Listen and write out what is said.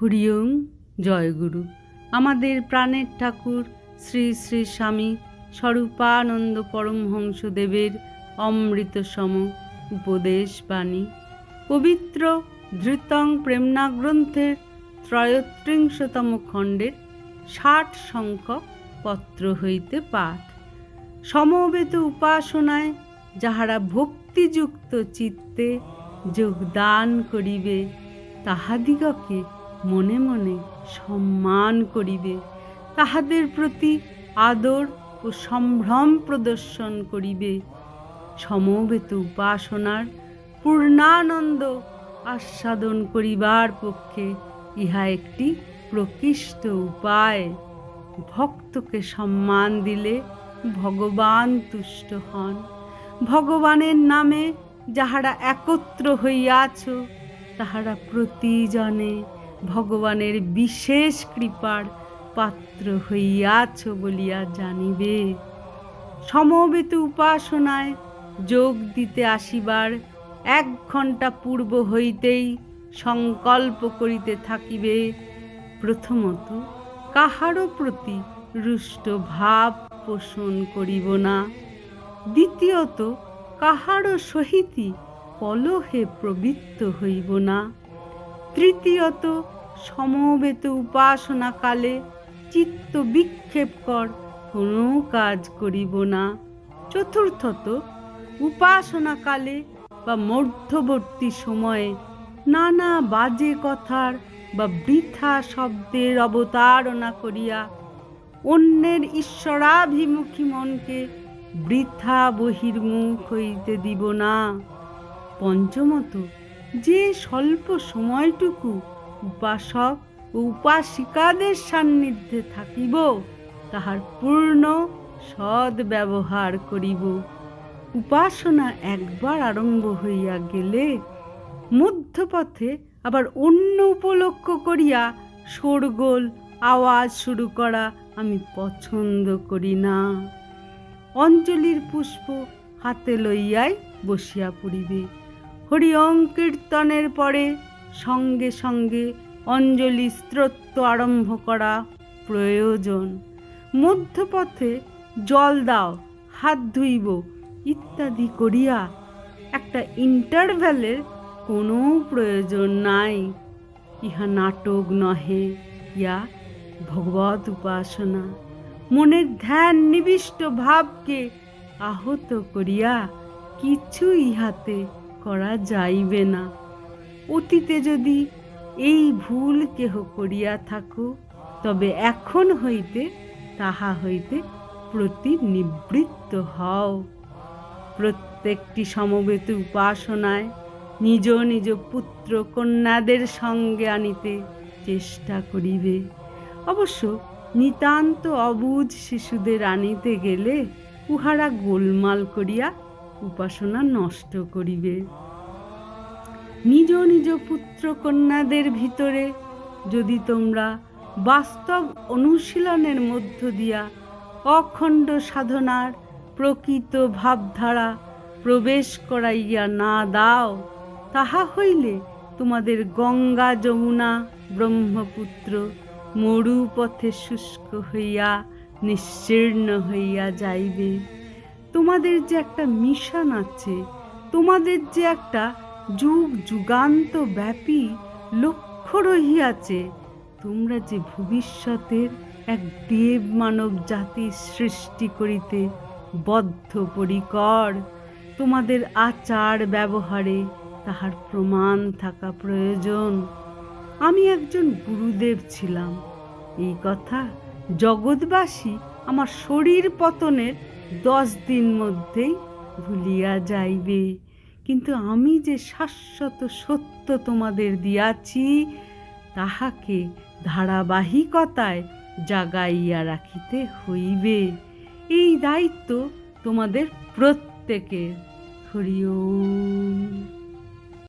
হরিওম জয়গুরু আমাদের প্রাণের ঠাকুর শ্রী শ্রী স্বামী স্বরূপানন্দ পরমহংসদেবের অমৃতসম উপদেশ বাণী। পবিত্র ধৃতং প্রেমনা গ্রন্থের ত্রয়োত্রিংশতম খণ্ডের ষাট সংখ্যক পত্র হইতে পাঠ। সমবেত উপাসনায় যাহারা ভক্তিযুক্ত চিত্তে যোগদান করিবে, তাহাদিগকে মনে মনে সম্মান করিবে, তাহাদের প্রতি আদর ও সম্ভ্রম প্রদর্শন করিবে। সমবেত উপাসনার পূর্ণানন্দ আস্বাদন করিবার পক্ষে ইহা একটি প্রকৃষ্ট উপায়। ভক্তকে সম্মান দিলে ভগবান তুষ্ট হন। ভগবানের নামে যাহারা একত্র হইয়াছ, তাহারা প্রতিজনে ভগবানের বিশেষ কৃপার পাত্র হইয়াছ বলিয়া জানিবে। সমবেত উপাসনায় যোগ দিতে আসিবার এক ঘণ্টা পূর্ব হইতেই সংকল্প করিতে থাকিবে। প্রথমত, কাহারও প্রতি রুষ্ট ভাব পোষণ করিব না। দ্বিতীয়ত, কাহারও সহিতই কলহে প্রবৃত্ত হইব না। তৃতীয়ত, সমবেত উপাসনা কালে চিত্ত বিক্ষেপকর কোনো কাজ করিব না। চতুর্থত, উপাসনাকালে বা মধ্যবর্তী সময়ে নানা বাজে কথার বা বৃথা শব্দের অবতারণা করিয়া অন্যের ঈশ্বরাভিমুখী মনকে বৃথা বহির্মুখ হইতে দিব না। পঞ্চমত যে স্বল্প সময়টুকু উপাসক ও উপাসিকাদের সান্নিধ্যে থাকিব, তাহার পূর্ণ সদ ব্যবহার করিব। উপাসনা একবার আরম্ভ হইয়া গেলে মধ্যপথে আবার অন্য উপলক্ষ করিয়া শোরগোল, আওয়াজ শুরু করা আমি পছন্দ করি না। অঞ্জলির পুষ্প হাতে লইয়াই বসিয়া পড়িবে। হরি ওম কীর্তনের পরে সঙ্গে সঙ্গে অঞ্জলি স্ত্রোত্ব আরম্ভ করা প্রয়োজন। মধ্যপথে জল দাও, হাত ধুইব ইত্যাদি করিয়া একটা ইন্টারভ্যালের কোনো প্রয়োজন নাই। ইহা নাটক নহে, ইয়া ভগবত উপাসনা। মনের ধ্যান নিবিষ্ট ভাবকে আহত করিয়া কিছু ইহাতে করা যাইবে না। অতীতে যদি এই ভুল কেহ করিয়া থাকো, তবে এখন হইতে তাহা হইতে প্রতিনিবৃত্ত হও। প্রত্যেকটি সমবেত উপাসনায় নিজ নিজ পুত্র কন্যাদের সঙ্গে আনিতে চেষ্টা করিবে। অবশ্য নিতান্ত অবুজ শিশুদের আনিতে গেলে উহারা গোলমাল করিয়া উপাসনা নষ্ট করিবে। নিজ নিজ পুত্র কন্যাদের ভিতরে যদি তোমরা বাস্তব অনুশীলনের মধ্য দিয়া অখণ্ড সাধনার প্রকৃত ভাবধারা প্রবেশ করাইয়া না দাও, তাহা হইলে তোমাদের গঙ্গা যমুনা ব্রহ্মপুত্র মরুপথে শুষ্ক হইয়া নিশ্চীর্ণ হইয়া যাইবে। তোমাদের যে একটা মিশন আছে, তোমাদের যে একটা যুগ যুগান্ত ব্যাপী লক্ষ্য রহিয়াছে, তোমরা যে ভবিষ্যতের এক দেব মানব জাতি সৃষ্টি করিতে বদ্ধপরিকর, তোমাদের আচার ব্যবহারে তাহার প্রমাণ থাকা প্রয়োজন। আমি একজন গুরুদেব ছিলাম। এই কথা জগৎবাসী আমার শরীর পতনের দশ দিন মধ্যেই ভুলিয়া যাইবে। কিন্তু আমি যে শাশ্বত সত্য তোমাদের দিয়াছি, তাহাকে ধারাবাহিকতায় জাগাইয়া রাখিতে হইবে। এই দায়িত্ব তোমাদের প্রত্যেকের। হরি ওম।